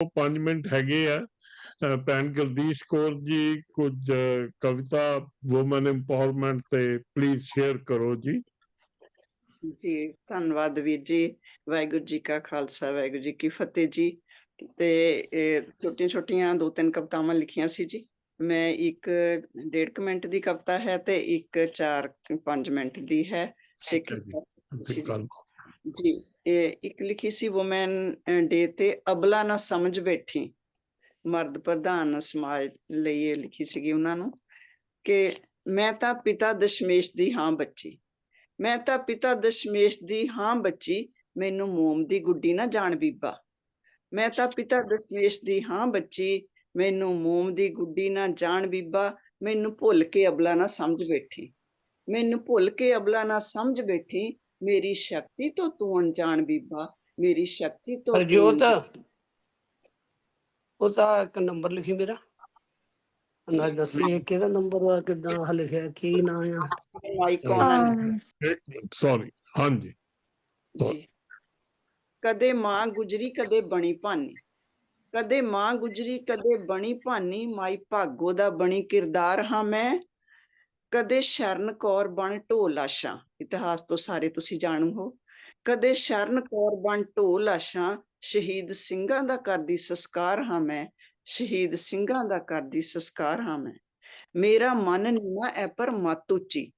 5 minute ਹੈਗੇ ਆ। ਭੈਣ ਗਲਦੀਸ਼ ਕੌਰ ਜੀ ਕੁਝ ਕਵਿਤਾ ਔਮਨ ਇੰਪਾਵਰਮੈਂਟ ਤੇ ਪਲੀਜ਼ ਸ਼ੇਅਰ ਕਰੋ ਜੀ। ਜੀ ਧੰਨਵਾਦ ਵੀਰ ਜੀ। ਵਾਹਿਗੁਰੂ ਜੀ ਕਾ ਖਾਲਸਾ ਵਾਹਿਗੁਰੂ ਜੀ ਕੀ ਫਤਿਹ ਜੀ। ਤੇ ਛੋਟੀਆਂ ਛੋਟੀਆਂ ਦੋ ਤਿੰਨ ਕਵਿਤਾਵਾਂ ਲਿਖੀਆਂ ਸੀ ਜੀ। ਮੈਂ ਇੱਕ ਡੇਢ ਕੁ ਮਿੰਟ ਦੀ ਕਵਿਤਾ ਹੈ ਤੇ ਇੱਕ 4 5 ਮਿੰਟ ਦੀ ਹੈ। ਸਿੱਖ ਅੱਛਾ ਜੀ। ਇਹ ਇੱਕ ਲਿਖੀ ਸੀ ਔਮਨ ਡੇ ਤੇ ਅਬਲਾ ਨਾ ਸਮਝ ਬੈਠੀ। ਮਰਦ ਪ੍ਰਧਾਨ ਸਮਾਜ ਲਈ ਇਹ ਲਿਖੀ ਸੀਗੀ ਉਹਨਾਂ ਨੂੰ ਕਿ ਮੈਂ ਤਾਂ ਪਿਤਾ ਦਸ਼ਮੇਸ਼ ਦੀ ਹਾਂ ਬੱਚੀ। ਮੈਂ ਤਾਂ ਪਿਤਾ ਦਸ਼ਮੇਸ਼ ਦੀ ਹਾਂ ਬੱਚੀ, ਮੈਨੂੰ ਮੋਮ ਦੀ ਗੁੱਡੀ ਨਾ ਜਾਣ ਬੀਬਾ। ਮੈਂ ਤਾਂ ਪਿਤਾ ਦਸ਼ਮੇਸ਼ ਦੀ ਹਾਂ ਬੱਚੀ, ਮੈਨੂੰ ਮੋਮ ਦੀ ਗੁੱਡੀ ਨਾ ਜਾਣ ਬੀਬਾ, ਮੈਨੂੰ ਭੁੱਲ ਕੇ ਅਬਲਾ ਨਾ ਸਮਝ ਬੈਠੀ। ਮੈਨੂੰ ਭੁੱਲ ਕੇ ਅਬਲਾ ਨਾ ਸਮਝ ਬੈਠੀ ਮੇਰੀ ਸ਼ਕਤੀ ਤੋਂ ਤੂੰ ਅਣਜਾਣ ਬੀਬਾ ਮੇਰੀ ਸ਼ਕਤੀ ਤੋਂ ਹਰਜੋਤ। ਉਹ ਤਾਂ ਇੱਕ ਨੰਬਰ ਲਿਖੀ ਮੇਰਾ। ਨਾ ਦੱਸੀ ਕਿਹਦਾ ਨੰਬਰ ਆ ਕਿਦਾਂ ਆ ਲਿਖਿਆ ਕੀ ਨਾਂ ਆ? ਸੌਰੀ ਹਾਂਜੀ। ਜੀ। ਕਦੇ ਮਾਂ ਗੁਜਰੀ ਕਦੇ ਬਣੀ ਭਾਨੀ। ਕਦੇ ਮਾਂ ਗੁਜਰੀ ਕਦੇ ਬਣੀ ਭਾਨੀ ਮਾਈ ਭਾਗੋ ਦਾ ਬਣੀ ਕਿਰਦਾਰ ਹਾਂ ਮੈਂ। ਕਦੇ ਸ਼ਰਨ ਕੌਰ ਬਣ ਢੋਲ ਆਸ਼ਾਂ, ਇਤਿਹਾਸ ਤੋਂ ਸਾਰੇ ਤੁਸੀਂ ਜਾਣੂ ਹੋ। ਕਦੇ ਸ਼ਰਨ ਕੌਰ ਬਣ ਢੋਲ ਆਸ਼ਾਂ, ਸ਼ਹੀਦ ਸਿੰਘਾਂ ਦਾ ਕਰਦੀ ਸੰਸਕਾਰ ਹਾਂ ਮੈਂ, ਸ਼ਹੀਦ ਸਿੰਘਾਂ ਦਾ ਕਰਦੀ ਸੰਸਕਾਰ ਹਾਂ ਮੈਂ। ਮੇਰਾ ਮਨ ਨੀਵਾ ਐ ਪਰ ਮਤ ਉੱਚੀ,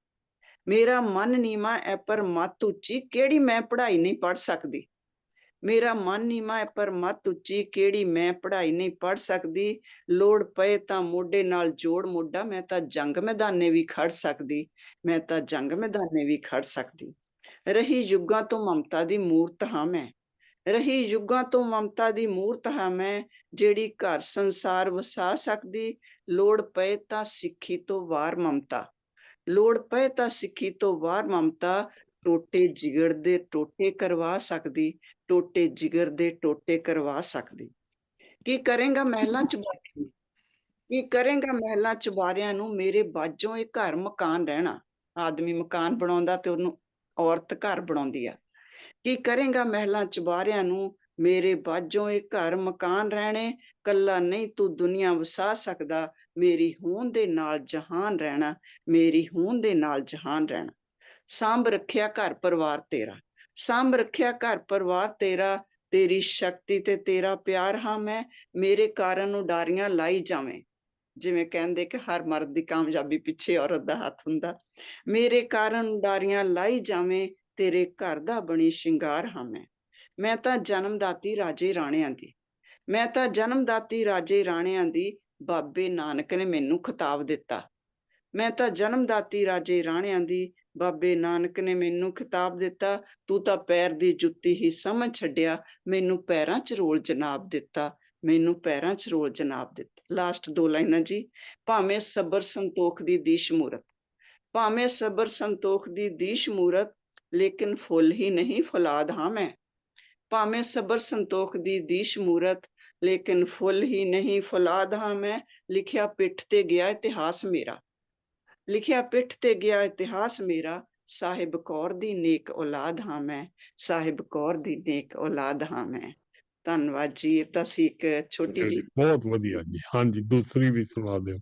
ਮੇਰਾ ਮਨ ਨੀਵਾ ਐ ਪਰ ਮਤ ਉੱਚੀ, ਕਿਹੜੀ ਮੈਂ ਪੜ੍ਹਾਈ ਨਹੀਂ ਪੜ੍ਹ ਸਕਦੀ। ਮੇਰਾ ਮਨ ਨੀਵਾ ਐ ਪਰ ਮਤ ਉੱਚੀ ਕਿਹੜੀ ਮੈਂ ਪੜ੍ਹਾਈ ਨਹੀਂ ਪੜ੍ਹ ਸਕਦੀ। ਲੋੜ ਪਏ ਤਾਂ ਮੋਢੇ ਨਾਲ ਜੋੜ ਮੋਢਾ, ਮੈਂ ਤਾਂ ਜੰਗ ਮੈਦਾਨੇ ਵੀ ਖੜ ਸਕਦੀ। ਮੈਂ ਤਾਂ ਜੰਗ ਮੈਦਾਨੇ ਵੀ ਖੜ ਸਕਦੀ। ਰਹੀ ਯੁੱਗਾਂ ਤੋਂ ਮਮਤਾ ਦੀ ਮੂਰਤ ਹਾਂ ਮੈਂ। ਰਹੀ ਯੁੱਗਾਂ ਤੋਂ ਮਮਤਾ ਦੀ ਮੂਰਤ ਹਾਂ ਮੈਂ, ਜਿਹੜੀ ਘਰ ਸੰਸਾਰ ਵਸਾ ਸਕਦੀ। ਲੋੜ ਪਏ ਤਾਂ ਸਿੱਖੀ ਤੋਂ ਵਾਰ ਮਮਤਾ। ਲੋੜ ਪਏ ਤਾਂ ਸਿੱਖੀ ਤੋਂ ਵਾਰ ਮਮਤਾ। ਟੋਟੇ ਜਿਗਰ ਦੇ ਟੋਟੇ ਕਰਵਾ ਸਕਦੀ। ਟੋਟੇ ਜਿਗਰ ਦੇ ਟੋਟੇ ਕਰਵਾ ਸਕਦੀ। ਕੀ ਕਰੇਗਾ ਮਹਿਲਾਂ ਚ ਬਾਰੇ ਕੀ ਕਰੇਗਾ ਮਹਿਲਾਂ ਚੁਬਾਰਿਆਂ ਨੂੰ ਮੇਰੇ ਬਾਝੋਂ ਇਹ ਘਰ ਮਕਾਨ ਰਹਿਣਾ? ਆਦਮੀ ਮਕਾਨ ਬਣਾਉਂਦਾ ਤੇ ਉਹਨੂੰ ਔਰਤ ਘਰ ਬਣਾਉਂਦੀ ਆ। ਕੀ ਕਰੇਗਾ ਮਹਿਲਾ ਚੁਬਾਰਿਆਂ ਨੂੰ ਮੇਰੇ ਬਾਝੋਂ ਇਹ ਘਰ ਮਕਾਨ ਰਹਿਣੇ? ਕੱਲਾ ਨਹੀਂ ਤੂੰ ਦੁਨੀਆ ਵਸਾ ਸਕਦਾ। ਮੇਰੀ ਹੋਂਦ ਦੇ ਨਾਲ ਜਹਾਨ ਰਹਿਣਾ। ਮੇਰੀ ਹੋਂਦ ਦੇ ਨਾਲ ਜਹਾਨ ਰਹਿਣਾ। ਸਾਂਭ ਰੱਖਿਆ ਘਰ ਪਰਿਵਾਰ ਤੇਰਾ। ਸਾਂਭ ਰੱਖਿਆ ਘਰ ਪਰਿਵਾਰ ਤੇਰਾ, ਤੇਰੀ ਸ਼ਕਤੀ ਤੇ ਤੇਰਾ ਪਿਆਰ, ਹਾਂ, ਮੈਂ ਮੇਰੇ ਕਾਰਨ ਉਡਾਰੀਆਂ ਲਾਈ ਜਾਵੇਂ। ਜਿਵੇਂ ਕਹਿੰਦੇ ਕਿ ਹਰ ਮਰਦ ਦੀ ਕਾਮਯਾਬੀ ਪਿੱਛੇ ਔਰਤ ਦਾ ਹੱਥ ਹੁੰਦਾ। ਮੇਰੇ ਕਾਰਨ ਉਡਾਰੀਆਂ ਲਾਈ ਜਾਵੇਂ, ਤੇਰੇ ਘਰ ਦਾ ਬਣੀ ਸ਼ਿੰਗਾਰ, ਹਾਂ, ਮੈਂ। ਮੈਂ ਤਾਂ ਜਨਮਦਾਤੀ ਰਾਜੇ ਰਾਣਿਆਂ ਦੀ। ਮੈਂ ਤਾਂ ਜਨਮਦਾਤੀ ਰਾਜੇ ਰਾਣਿਆਂ ਦੀ ਬਾਬੇ ਨਾਨਕ ਨੇ ਮੈਨੂੰ ਖਿਤਾਬ ਦਿੱਤਾ। ਮੈਂ ਤਾਂ ਜਨਮਦਾਤੀ ਰਾਜੇ ਰਾਣਿਆਂ ਦੀ ਬਾਬੇ ਨਾਨਕ ਨੇ ਮੈਨੂੰ ਖਿਤਾਬ ਦਿੱਤਾ, ਤੂੰ ਤਾਂ ਪੈਰ ਦੀ ਜੁੱਤੀ ਹੀ ਸਮਝ ਛੱਡਿਆ, ਮੈਨੂੰ ਪੈਰਾਂ 'ਚ ਰੋਲ ਜਨਾਬ ਦਿੱਤਾ, ਮੈਨੂੰ ਪੈਰਾਂ 'ਚ ਰੋਲ ਜਨਾਬ ਦਿੱਤਾ। ਲਾਸਟ ਦੋ ਲਾਈਨਾਂ ਜੀ, ਭਾਵੇਂ ਸਬਰ ਸੰਤੋਖ ਦੀ ਦੀਸ਼ ਮੂਰਤ, ਭਾਵੇਂ ਸਬਰ ਸੰਤੋਖ ਦੀ ਦੀਸ਼ ਮੂਰਤ, ਲੇਕਿਨ ਫੁੱਲ ਹੀ ਨਹੀਂ, ਫੁਲਾਦ ਹਾਂ ਮੈਂ। ਭਾਵੇਂ ਸਬਰ ਸੰਤੋਖ ਦੀ ਦੀਸ਼ ਮੂਰਤ, ਲੇਕਿਨ ਫੁੱਲ ਹੀ ਨਹੀਂ, ਫੁਲਾਦ ਹਾਂ ਮੈਂ, ਲਿਖਿਆ ਪਿੱਠ ਤੇ ਗਿਆ ਇਤਿਹਾਸ ਮੇਰਾ। ਲਿਖਿਆ ਪਿੱਠ ਤੇ ਗਿਆ ਇਤਿਹਾਸ ਮੇਰਾ ਸਾਹਿਬ ਕੌਰ ਦੀ ਨੇਕ ਔਲਾਦ ਹਾਂ ਮੈਂ ਸਾਹਿਬ ਕੌਰ ਦੀ ਨੇਕ ਔਲਾਦ ਹਾਂ ਮੈਂ। ਧੰਨਵਾਦ ਜੀ ਇਹ ਤਾਂ ਸੀ ਇੱਕ ਛੋਟੀ ਜੀ, ਬਹੁਤ ਵਧੀਆ ਜੀ। ਹਾਂਜੀ ਦੂਸਰੀ ਵੀ ਸੁਣਾ ਦਿਓ।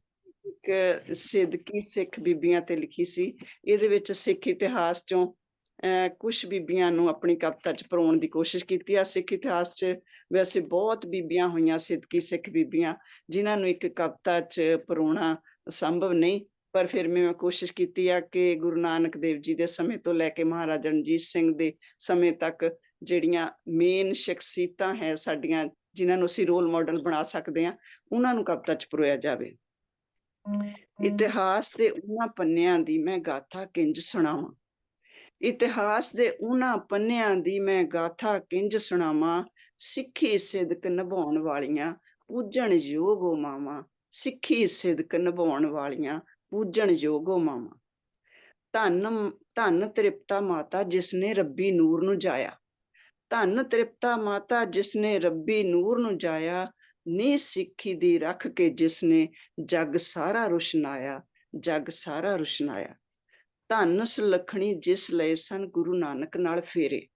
ਇੱਕ ਸਿੱਧਕੀ ਸਿੱਖ ਬੀਬੀਆਂ ਤੇ ਲਿਖੀ ਸੀ। ਇਹਦੇ ਵਿੱਚ ਸਿੱਖ ਇਤਿਹਾਸ ਚੋਂ ਕੁਝ ਬੀਬੀਆਂ ਨੂੰ ਆਪਣੀ ਕਵਿਤਾ ਚ ਪਰੋਣ ਦੀ ਕੋਸ਼ਿਸ਼ ਕੀਤੀ ਆ। ਸਿੱਖ ਇਤਿਹਾਸ ਚ ਵੈਸੇ ਬਹੁਤ ਬੀਬੀਆਂ ਹੋਈਆਂ ਸਿੱਧਕੀ ਸਿੱਖ ਬੀਬੀਆਂ ਜਿਨ੍ਹਾਂ ਨੂੰ ਇੱਕ ਕਵਿਤਾ ਚ ਪਰੋਣਾ ਸੰਭਵ ਨਹੀਂ। ਪਰ ਫਿਰ ਮੈਂ ਕੋਸ਼ਿਸ਼ ਕੀਤੀ ਆ ਕਿ ਗੁਰੂ ਨਾਨਕ ਦੇਵ ਜੀ ਦੇ ਸਮੇਂ ਤੋਂ ਲੈ ਕੇ ਮਹਾਰਾਜਾ ਰਣਜੀਤ ਸਿੰਘ ਦੇ ਸਮੇਂ ਤੱਕ ਜਿਹੜੀਆਂ ਮੇਨ ਸ਼ਖਸੀਅਤਾਂ ਹੈ ਸਾਡੀਆਂ, ਜਿਨ੍ਹਾਂ ਨੂੰ ਅਸੀਂ ਰੋਲ ਮਾਡਲ ਬਣਾ ਸਕਦੇ ਆ ਉਹਨਾਂ ਨੂੰ ਕਵਿਤਾ ਚ ਪਰੋਇਆ ਜਾਵੇ। ਇਤਿਹਾਸ ਦੇ ਉਹਨਾਂ ਪੰਨਿਆਂ ਦੀ ਮੈਂ ਗਾਥਾ ਕਿੰਜ ਸੁਣਾਵਾਂ। ਇਤਿਹਾਸ ਦੇ ਉਹਨਾਂ ਪੰਨਿਆਂ ਦੀ ਮੈਂ ਗਾਥਾ ਕਿੰਜ ਸੁਣਾਵਾਂ, ਸਿੱਖੀ ਸਿਦਕ ਨਿਭਾਉਣ ਵਾਲੀਆਂ, ਪੂਜਣ ਯੋਗ ਮਾਵਾਂ, ਸਿੱਖੀ ਸਿਦਕ ਨਿਭਾਉਣ ਵਾਲੀਆਂ ਪੂਜਣ ਯੋਗੋ ਮਾਵਾਂ। ਧੰਨ ਧੰਨ ਤ੍ਰਿਪਤਾ ਮਾਤਾ ਜਿਸ ਨੇ ਰੱਬੀ ਨੂਰ ਨੂੰ ਜਾਇਆ। ਧੰਨ ਤ੍ਰਿਪਤਾ ਮਾਤਾ ਜਿਸ ਨੇ ਰੱਬੀ ਨੂਰ ਨੂੰ ਜਾਇਆ ਨੀ ਸਿੱਖੀ ਦੀ ਰੱਖ ਕੇ ਜਿਸ ਨੇ ਜਗ ਸਾਰਾ ਰੁਸ਼ਨਾਇਆ, ਜਗ ਸਾਰਾ ਰੁਸ਼ਨਾਇਆ। ਧੰਨ ਸੁਲੱਖਣੀ ਜਿਸ ਲਏ ਸਨ ਗੁਰੂ ਨਾਨਕ ਨਾਲ ਫੇਰੇ।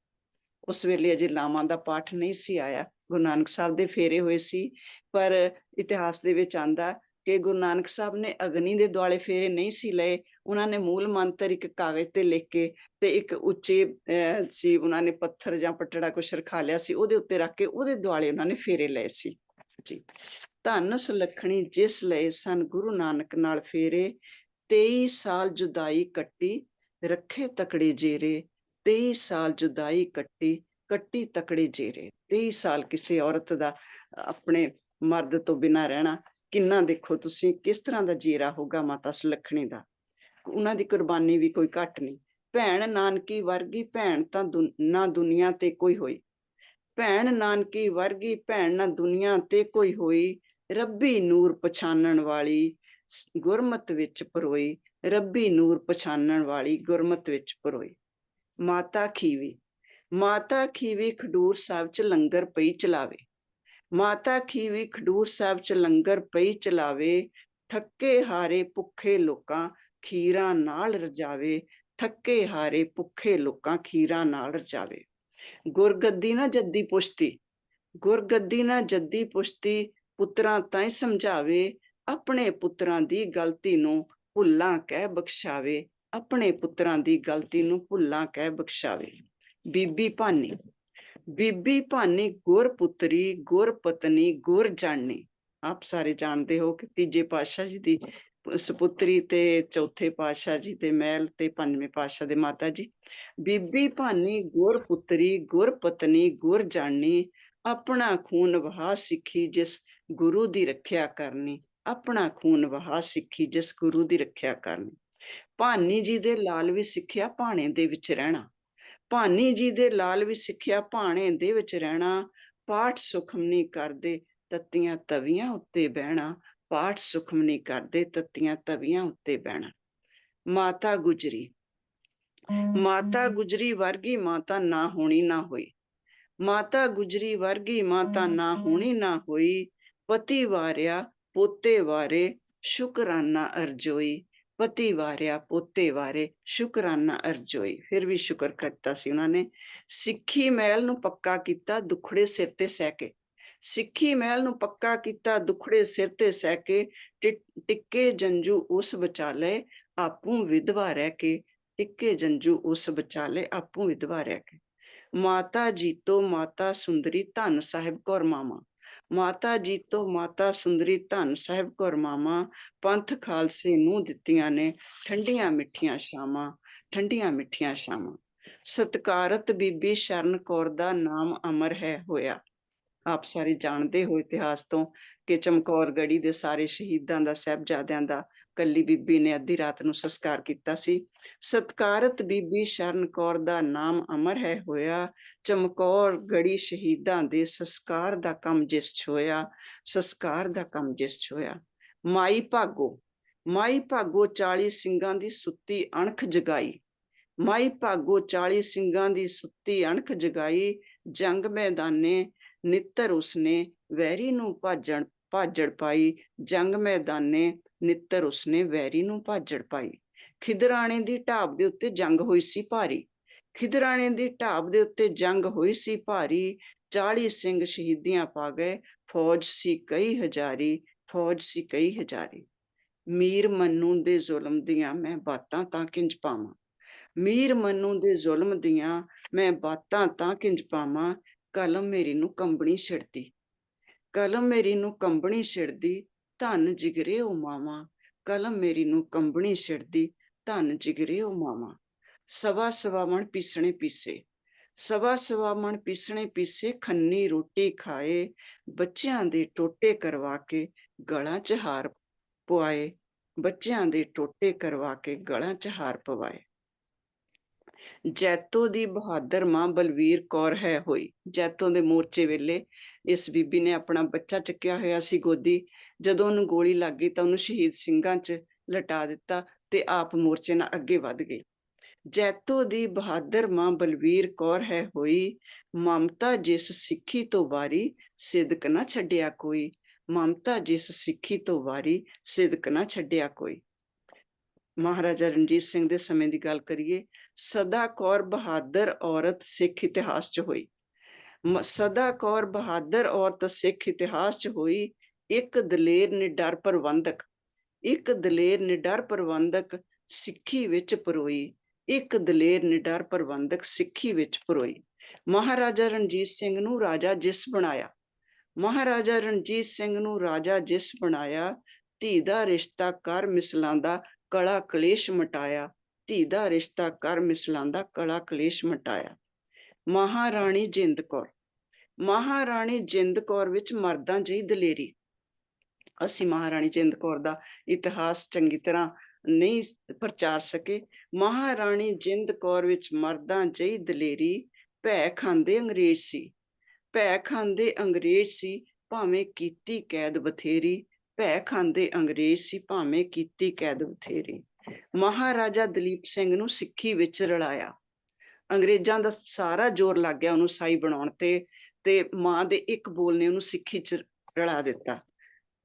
ਉਸ ਵੇਲੇ ਅਜੇ ਲਾਵਾਂ ਦਾ ਪਾਠ ਨਹੀਂ ਸੀ ਆਇਆ। ਗੁਰੂ ਨਾਨਕ ਸਾਹਿਬ ਦੇ ਫੇਰੇ ਹੋਏ ਸੀ, ਪਰ ਇਤਿਹਾਸ ਦੇ ਵਿੱਚ ਆਂਦਾ ਕਿ ਗੁਰੂ ਨਾਨਕ ਸਾਹਿਬ ਨੇ ਅਗਨੀ ਦੇ ਦੁਆਲੇ ਫੇਰੇ ਨਹੀਂ ਸੀ ਲਏ, ਉਹਨਾਂ ਨੇ ਮੂਲ ਮੰਤਰ ਇੱਕ ਕਾਗਜ਼ ਤੇ ਲਿਖ ਕੇ ਤੇ ਇੱਕ ਉੱਚੇ ਸੀ ਉਹਨਾਂ ਨੇ ਪੱਥਰ ਜਾਂ ਪਟੜਾ ਕੁਛ ਰਖਾ ਲਿਆ ਸੀ, ਉਹਦੇ ਉੱਤੇ ਰੱਖ ਕੇ ਉਹਦੇ ਦੁਆਲੇ ਉਹਨਾਂ ਨੇ ਫੇਰੇ ਲਏ ਸੀ। ਜੀ। ਧੰਨ ਸੁਲੱਖਣੀ ਜਿਸ ਲਏ ਸਨ ਗੁਰੂ ਨਾਨਕ ਨਾਲ ਫੇਰੇ 23 ਸਾਲ ਜੁਦਾਈ ਕੱਟੀ, ਰੱਖੇ ਤਕੜੇ ਜੇਰੇ 23 ਸਾਲ ਜੁਦਾਈ ਕੱਟੀ ਕੱਟੀ ਤਕੜੇ ਜੇਰੇ। 23 ਸਾਲ ਕਿਸੇ ਔਰਤ ਦਾ ਆਪਣੇ ਮਰਦ ਤੋਂ ਬਿਨਾ ਰਹਿਣਾ ਕਿੰਨਾ ਦੇਖੋ ਤੁਸੀਂ ਕਿਸ ਤਰ੍ਹਾਂ ਦਾ ਜੀਰਾ ਹੋਗਾ ਮਾਤਾ ਸੁਲੱਖਣੀ ਦਾ? ਉਹਨਾਂ ਦੀ ਕੁਰਬਾਨੀ ਵੀ ਕੋਈ ਘੱਟ ਨਹੀਂ। ਭੈਣ ਨਾਨਕੀ ਵਰਗੀ, ਭੈਣ ਤਾਂ ਦੁਨ- ਨਾ ਦੁਨੀਆ ਤੇ ਕੋਈ ਹੋਈ। ਭੈਣ ਨਾਨਕੀ ਵਰਗੀ, ਭੈਣ ਨਾ ਦੁਨੀਆ ਤੇ ਕੋਈ ਹੋਈ। ਰੱਬੀ ਨੂਰ ਪਛਾਨਣ ਵਾਲੀ ਗੁਰਮਤ ਵਿੱਚ ਪਰੋਈ। ਰੱਬੀ ਨੂਰ ਪਛਾਨਣ ਵਾਲੀ ਗੁਰਮਤ ਵਿੱਚ ਪਰੋਈ। ਮਾਤਾ ਖੀਵੀ। ਮਾਤਾ ਖੀਵੀ ਖਡੂਰ ਸਾਹਿਬ ਚ ਲੰਗਰ ਪਈ ਚਲਾਵੇ। ਮਾਤਾ ਖੀਵੀ ਖਡੂਰ ਸਾਹਿਬ ਚ ਲੰਗਰ ਪਈ ਚਲਾਵੇ, ਥੱਕੇ ਹਾਰੇ ਭੁੱਖੇ ਲੋਕਾਂ ਖੀਰਾਂ ਨਾਲ ਰਜਾਵੇ, ਥੱਕੇ ਹਾਰੇ ਭੁੱਖੇ ਲੋਕਾਂ ਖੀਰਾਂ ਨਾਲ ਰਜਾਵੇ। ਗੁਰਗੱਦੀ ਨਾ ਜੱਦੀ ਪੁਸ਼ਤੀ, ਗੁਰਗੱਦੀ ਨਾ ਜੱਦੀ ਪੁਸ਼ਤੀ, ਪੁੱਤਰਾਂ ਤਾਂ ਹੀ ਸਮਝਾਵੇ, ਆਪਣੇ ਪੁੱਤਰਾਂ ਦੀ ਗਲਤੀ ਨੂੰ ਭੁੱਲਾਂ ਕਹਿ ਬਖਸ਼ਾਵੇ, ਆਪਣੇ ਪੁੱਤਰਾਂ ਦੀ ਗਲਤੀ ਨੂੰ ਭੁੱਲਾਂ ਕਹਿ ਬਖਸ਼ਾਵੇ। ਬੀਬੀ ਭਾਨੀ ਬੀਬੀ ਭਾਨੀ ਗੁਰ ਪੁੱਤਰੀ, ਗੁਰ ਪਤਨੀ, ਗੁਰ ਜਾਣੀ ਆਪ ਸਾਰੇ ਜਾਣਦੇ ਹੋ ਕਿ ਤੀਜੇ ਪਾਤਸ਼ਾਹ ਜੀ ਦੀ ਸੁਪੁੱਤਰੀ ਤੇ ਚੌਥੇ ਪਾਤਸ਼ਾਹ ਜੀ ਦੇ ਮਹਿਲ ਤੇ ਪੰਜਵੇਂ ਪਾਤਸ਼ਾਹ ਦੇ ਮਾਤਾ ਜੀ। ਬੀਬੀ ਭਾਨੀ ਗੁਰ ਪੁੱਤਰੀ, ਗੁਰ ਪਤਨੀ, ਗੁਰ ਜਾਣੀ ਆਪਣਾ ਖੂਨ ਵਹਾ ਸਿੱਖੀ ਜਿਸ ਗੁਰੂ ਦੀ ਰੱਖਿਆ ਕਰਨੀ। ਆਪਣਾ ਖੂਨ ਵਹਾ ਸਿੱਖੀ ਜਿਸ ਗੁਰੂ ਦੀ ਰੱਖਿਆ ਕਰਨੀ। ਭਾਨੀ ਜੀ ਦੇ ਲਾਲ ਵੀ ਸਿੱਖਿਆ, ਭਾਣੇ ਦੇ ਵਿੱਚ ਰਹਿਣਾ। ਭਾਨੀ ਜੀ ਦੇ ਲਾਲ ਵੀ ਸਿੱਖਿਆ ਭਾਣੇ ਦੇ ਵਿੱਚ ਰਹਿਣਾ ਪਾਠ ਸੁਖਮ ਨਹੀਂ ਕਰਦੇ ਤੱਤੀਆਂ ਤਵੀਆਂ ਉੱਤੇ ਬਹਿਣਾ ਪਾਠ ਸੁਖਮ ਨਹੀਂ ਕਰਦੇ ਤੱਤੀਆਂ ਤਵੀਆਂ ਉੱਤੇ ਬਹਿਣਾ। ਮਾਤਾ ਗੁਜਰੀ ਮਾਤਾ ਗੁਜਰੀ ਵਰਗੀ ਮਾਤਾ ਨਾ ਹੋਣੀ ਨਾ ਹੋਈ। ਮਾਤਾ ਗੁਜਰੀ ਵਰਗੀ ਮਾਤਾ ਨਾ ਹੋਣੀ ਨਾ ਹੋਈ ਪਤੀ ਵਾਰਿਆ ਪੋਤੇ ਵਾਰੇ ਸ਼ੁਕਰਾਨਾ ਅਰਜੋਈ। ਪਤੀ ਵਾਰਿਆ ਪੋਤੇ ਵਾਰੇ ਸ਼ੁਕਰਾਨਾ ਅਰਜੋਈ ਫਿਰ ਵੀ ਸ਼ੁਕਰ ਕਰਤਾ ਸੀ ਉਹਨਾਂ ਨੇ। ਸਿੱਖੀ ਮਹਿਲ ਨੂੰ ਪੱਕਾ ਕੀਤਾ ਦੁਖੜੇ ਸਿਰ ਤੇ ਸਹਿ ਕੇ। ਸਿੱਖੀ ਮਹਿਲ ਨੂੰ ਪੱਕਾ ਕੀਤਾ ਦੁਖੜੇ ਸਿਰ ਤੇ ਸਹਿ ਕੇ ਟਿ- ਟਿੱਕੇ ਜੰਜੂ ਉਸ ਵਿਚਾਲੇ ਆਪੂ ਵਿਧਵਾ ਰਹਿ ਕੇ। ਟਿੱਕੇ ਜੰਜੂ ਉਸ ਵਿਚਾਲੇ ਆਪੂ ਵਿਧਵਾ ਰਹਿ ਕੇ। ਮਾਤਾ ਜੀਤੋ ਮਾਤਾ ਸੁੰਦਰੀ ਧੰਨ ਸਾਹਿਬ ਕੌਰ ਮਾਮਾ। ਮਾਤਾ ਜੀਤੋ ਮਾਤਾ ਸੁੰਦਰੀ ਧੰਨ ਸਾਹਿਬ ਕੌਰ ਮਾਮਾ ਪੰਥ ਖਾਲਸੇ ਨੂੰ ਦਿੱਤੀਆਂ ਨੇ ਠੰਡੀਆਂ ਮਿੱਠੀਆਂ ਸ਼ਾਮਾਂ ਠੰਡੀਆਂ ਮਿੱਠੀਆਂ ਸ਼ਾਮਾਂ ਸਤਕਾਰਤ ਬੀਬੀ ਸ਼ਰਨ ਕੌਰ ਦਾ ਨਾਮ ਅਮਰ ਹੈ ਹੋਇਆ। ਆਪ ਸਾਰੇ ਜਾਣਦੇ ਹੋ ਇਤਿਹਾਸ ਤੋਂ ਕਿ ਚਮਕੌਰ ਗੜੀ ਦੇ ਸਾਰੇ ਸ਼ਹੀਦਾਂ ਦਾ, ਸਾਹਿਬਜ਼ਾਦਿਆਂ ਦਾ, ਕੱਲੀ ਬੀਬੀ ਨੇ ਅੱਧੀ ਰਾਤ ਨੂੰ ਸੰਸਕਾਰ ਕੀਤਾ ਸੀ। ਸਤਕਾਰਤ ਬੀਬੀ ਸ਼ਰਨ ਕੌਰ ਦਾ ਨਾਮ ਅਮਰ ਹੈ ਹੋਇਆ। ਚਮਕੌਰ ਗੜੀ ਸ਼ਹੀਦਾਂ ਦੇ ਸੰਸਕਾਰ ਦਾ ਕੰਮ ਜਿਸ 'ਚ ਹੋਇਆ, ਸੰਸਕਾਰ ਦਾ ਕੰਮ 'ਚ ਹੋਇਆ। ਮਾਈ ਭਾਗੋ ਮਾਈ ਭਾਗੋ 40 ਸਿੰਘਾਂ ਦੀ ਸੁੱਤੀ ਅਣਖ ਜਗਾਈ। ਮਾਈ ਭਾਗੋ 40 ਸਿੰਘਾਂ ਦੀ ਸੁੱਤੀ ਅਣਖ ਜਗਾਈ। ਜੰਗ ਮੈਦਾਨੇ ਨਿੱਤਰ ਉਸਨੇ ਵੈਰੀ ਨੂੰ ਭਾਜਣ, ਭਾਜੜ ਪਾਈ। ਜੰਗ ਮੈਦਾਨੇ ਨਿੱਤਰ ਉਸਨੇ ਵੈਰੀ ਨੂੰ ਭਾਜੜ ਪਾਈ। ਖਿਦਰਾਣੇ ਦੀ ਢਾਬ ਦੇ ਉੱਤੇ ਜੰਗ ਹੋਈ ਸੀ ਭਾਰੀ। ਖਿਦਰਾਣੇ ਦੀ ਢਾਬ ਦੇ ਉੱਤੇ ਜੰਗ ਹੋਈ ਸੀ ਭਾਰੀ। 40 ਸਿੰਘ ਸ਼ਹੀਦੀਆਂ ਪਾ ਗਏ। ਫੌਜ ਸੀ ਕਈ ਹਜ਼ਾਰੀ, ਫੌਜ ਸੀ ਕਈ ਹਜ਼ਾਰੀ। ਮੀਰ ਮੰਨੂ ਦੇ ਜ਼ੁਲਮ ਦੀਆਂ ਮੈਂ ਬਾਤਾਂ ਤਾਂ ਕਿੰਜ ਪਾਵਾਂ? ਮੀਰ ਮਨੂੰ ਦੇ ਜ਼ੁਲਮ ਦੀਆਂ ਮੈਂ ਬਾਤਾਂ ਤਾਂ ਕਿੰਜ ਪਾਵਾਂ? ਕਲਮ ਮੇਰੀ ਨੂੰ ਕੰਬਣੀ ਛਿੜਦੀ ਕਲਮ ਮੇਰੀ ਨੂੰ ਕੰਬਣੀ ਛਿੜਦੀ ਧਨ ਜਿਗਰੇ ਉਹ ਮਾਵਾਂ। ਕਲਮ ਮੇਰੀ ਨੂੰ ਕੰਬਣੀ ਛਿੜਦੀ ਧਨ ਜਿਗਰੇ ਉਹ ਮਾਵਾਂ। ਸਵਾ ਸਵਾ ਮਣ ਪੀਸਣੇ ਪੀਸੇ। ਸਵਾ ਸਵਾ ਮਣ ਪੀਸਣੇ ਪੀਸੇ ਖੰਨੀ ਰੋਟੀ ਖਾਏ। ਬੱਚਿਆਂ ਦੇ ਟੋਟੇ ਕਰਵਾ ਕੇ ਗਲਾਂ 'ਚ ਹਾਰ ਪਵਾਏ ਬੱਚਿਆਂ ਦੇ ਟੋਟੇ ਕਰਵਾ ਕੇ ਗਲਾਂ 'ਚ ਹਾਰ ਪਵਾਏ। ਜੈਤੋ ਦੀ ਬਹਾਦਰ ਮਾਂ ਬਲਵੀਰ ਕੌਰ ਹੈ ਹੋਈ। ਜੈਤੋ ਦੇ ਮੋਰਚੇ ਵੇਲੇ ਇਸ ਬੀਬੀ ਨੇ ਆਪਣਾ ਬੱਚਾ ਚੱਕਿਆ ਹੋਇਆ ਸੀ ਗੋਦੀ। ਜਦੋਂ ਉਹਨੂੰ ਗੋਲੀ ਲੱਗ ਗਈ ਤਾਂ ਉਹਨੂੰ ਸ਼ਹੀਦ ਸਿੰਘਾਂ 'ਚ ਲਟਾ ਦਿੱਤਾ ਤੇ ਆਪ ਮੋਰਚੇ ਨਾਲ ਅੱਗੇ ਵੱਧ ਗਈ। ਜੈਤੋ ਦੀ ਬਹਾਦਰ ਮਾਂ ਬਲਵੀਰ ਕੌਰ ਹੈ ਹੋਈ। ਮਮਤਾ ਜਿਸ ਸਿੱਖੀ ਤੋਂ ਵਾਰੀ ਸਿਦਕ ਨਾ ਛੱਡਿਆ ਕੋਈ। ਮਮਤਾ ਜਿਸ ਸਿੱਖੀ ਤੋਂ ਵਾਰੀ ਸਿਦਕ ਨਾ ਛੱਡਿਆ ਕੋਈ। ਮਹਾਰਾਜਾ ਰਣਜੀਤ ਸਿੰਘ ਦੇ ਸਮੇਂ ਦੀ ਗੱਲ ਕਰੀਏ, ਸਦਾ ਕੌਰ ਬਹਾਦਰ ਔਰਤ ਸਿੱਖ ਇਤਿਹਾਸ 'ਚ ਹੋਈ। ਸਦਾ ਕੌਰ ਬਹਾਦਰ ਔਰਤ ਸਿੱਖ ਇਤਿਹਾਸ 'ਚ ਹੋਈ, ਇੱਕ ਦਲੇਰ ਨਿਡਰ ਪ੍ਰਬੰਧਕ, ਇੱਕ ਦਲੇਰ ਨਿਡਰ ਪ੍ਰਬੰਧਕ ਸਿੱਖੀ ਵਿੱਚ ਪਰੋਈ, ਇੱਕ ਦਲੇਰ ਨਿਡਰ ਪ੍ਰਬੰਧਕ ਸਿੱਖੀ ਵਿੱਚ ਪਰੋਈ। ਮਹਾਰਾਜਾ ਰਣਜੀਤ ਸਿੰਘ ਨੂੰ ਰਾਜਾ ਜਿਸ ਬਣਾਇਆ। ਮਹਾਰਾਜਾ ਰਣਜੀਤ ਸਿੰਘ ਨੂੰ ਰਾਜਾ ਜਿਸ ਬਣਾਇਆ, ਧੀ ਦਾ ਰਿਸ਼ਤਾ ਕਰ ਮਿਸਲਾਂ ਦਾ ਕਲਾ ਕਲੇਸ਼ ਮਟਾਇਆ, ਧੀ ਦਾ ਰਿਸ਼ਤਾ ਕਰ ਮਿਸਲਾਂ ਕਲਾ ਕਲੇਸ਼ ਮਟਾਇਆ। ਮਹਾਰਾਣੀ ਜਿੰਦ ਕੌਰ, ਮਹਾਰਾਣੀ ਜਿੰਦ ਕੌਰ ਵਿੱਚ ਮਰਦਾਂ ਜਿਹੀ ਦਲੇਰੀ। ਅਸੀਂ ਮਹਾਰਾਣੀ ਜਿੰਦ ਕੌਰ ਦਾ ਇਤਿਹਾਸ ਚੰਗੀ ਤਰ੍ਹਾਂ ਨਹੀਂ ਪ੍ਰਚਾਰ ਸਕੇ। ਮਹਾਰਾਣੀ ਜਿੰਦ ਕੌਰ ਵਿੱਚ ਮਰਦਾਂ ਜਿਹੀ ਦਲੇਰੀ ਭੈ ਖਾਂਦੇ ਅੰਗਰੇਜ਼ ਸੀ। ਭੈ ਖਾਂਦੇ ਅੰਗਰੇਜ਼ ਸੀ, ਭਾਵੇਂ ਕੀਤੀ ਕੈਦ ਬਥੇਰੀ ਭੈ ਖਾਂਦੇ ਅੰਗਰੇਜ਼ ਸੀ ਭਾਵੇਂ ਕੀਤੀ ਕੈਦ ਬਥੇਰੀ। ਮਹਾਰਾਜਾ ਦਲੀਪ ਸਿੰਘ ਨੂੰ ਸਿੱਖੀ ਵਿੱਚ ਰਲਾਇਆ। ਅੰਗਰੇਜ਼ਾਂ ਦਾ ਸਾਰਾ ਜ਼ੋਰ ਲੱਗ ਗਿਆ ਉਹਨੂੰ ਸਾਈ ਬਣਾਉਣ ਤੇ ਤੇ ਮਾਂ ਦੇ ਇੱਕ ਬੋਲ ਨੇ ਉਹਨੂੰ ਸਿੱਖੀ ਚ ਰਲਾ ਦਿੱਤਾ।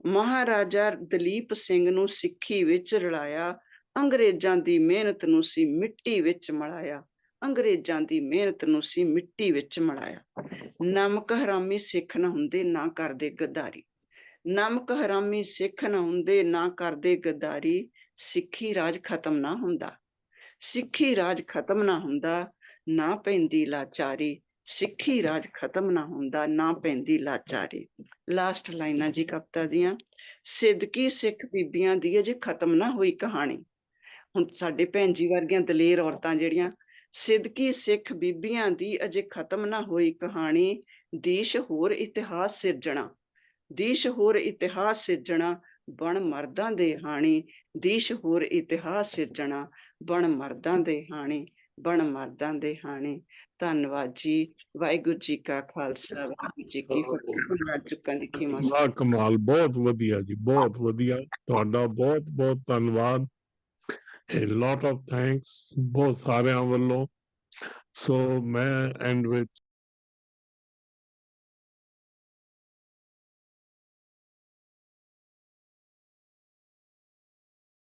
ਮਹਾਰਾਜਾ ਦਲੀਪ ਸਿੰਘ ਨੂੰ ਸਿੱਖੀ ਵਿੱਚ ਰਲਾਇਆ। ਅੰਗਰੇਜ਼ਾਂ ਦੀ ਮਿਹਨਤ ਨੂੰ ਸੀ ਮਿੱਟੀ ਵਿੱਚ ਮਲਾਇਆ। ਅੰਗਰੇਜ਼ਾਂ ਦੀ ਮਿਹਨਤ ਨੂੰ ਸੀ ਮਿੱਟੀ ਵਿੱਚ ਮਲਾਇਆ। ਨਮਕ ਹਰਾਮੀ ਸਿੱਖ ਨਾ ਹੁੰਦੇ, ਨਾ ਕਰਦੇ ਗਦਾਰੀ। ਨਮਕ ਹਰਾਮੀ ਸਿੱਖ ਨਾ ਹੁੰਦੇ, ਨਾ ਕਰਦੇ ਗੱਦਾਰੀ, ਸਿੱਖੀ ਰਾਜ ਖਤਮ ਨਾ ਹੁੰਦਾ। ਸਿੱਖੀ ਰਾਜ ਖਤਮ ਨਾ ਹੁੰਦਾ, ਨਾ ਪੈਂਦੀ ਲਾਚਾਰੀ। ਸਿੱਖੀ ਰਾਜ ਖਤਮ ਨਾ ਹੁੰਦਾ, ਨਾ ਪੈਂਦੀ ਲਾਚਾਰੀ। ਲਾਸਟ ਲਾਈਨਾਂ ਜੀ ਕਵਿਤਾ ਦੀਆਂ। ਸਿੱਦਕੀ ਸਿੱਖ ਬੀਬੀਆਂ ਦੀ ਅਜੇ ਖਤਮ ਨਾ ਹੋਈ ਕਹਾਣੀ। ਹੁਣ ਸਾਡੇ ਭੈਣ ਜੀ ਵਰਗੀਆਂ ਦਲੇਰ ਔਰਤਾਂ ਜਿਹੜੀਆਂ ਸਿੱਦਕੀ ਸਿੱਖ ਬੀਬੀਆਂ ਦੀ ਅਜੇ ਖਤਮ ਨਾ ਹੋਈ ਕਹਾਣੀ, ਦੇਸ਼ ਹੋਰ ਇਤਿਹਾਸ ਸਿਰਜਣਾ। ਦੇਸ਼ ਹੋਰ ਇਤਿਹਾਸ ਸਿਰਜਣਾ ਬਣ ਮਰਦਾਂ ਦੇ ਹਾਣੀ। ਦੇਸ਼ ਹੋਰ ਇਤਿਹਾਸ ਸਿਰਜਣਾ ਬਣ ਮਰਦਾਂ ਦੇ ਹਾਣੀ ਬਣ ਮਰਦਾਂ ਦੇ ਹਾਣੀ। ਧੰਨਵਾਦ ਜੀ ਵਾਹਿਗੁਰੂ ਜੀ ਕਾ ਖਾਲਸਾ ਵਾਹਿਗੁਰੂ ਜੀ ਕੀ ਫਤਿਹ। ਚੁੱਕਾਂ ਦੀ ਖਿਮਾ ਬਾ ਕਮਾਲ ਬਹੁਤ ਵਧੀਆ ਜੀ ਬਹੁਤ ਵਧੀਆ। ਤੁਹਾਡਾ ਬਹੁਤ ਬਹੁਤ ਧੰਨਵਾਦ। A lot of thanks ਬਹੁਤ ਸਾਰਿਆਂ ਵੱਲੋਂ। ਸੋ ਮੈਂ ਐਂਡ ਵਿੱਚ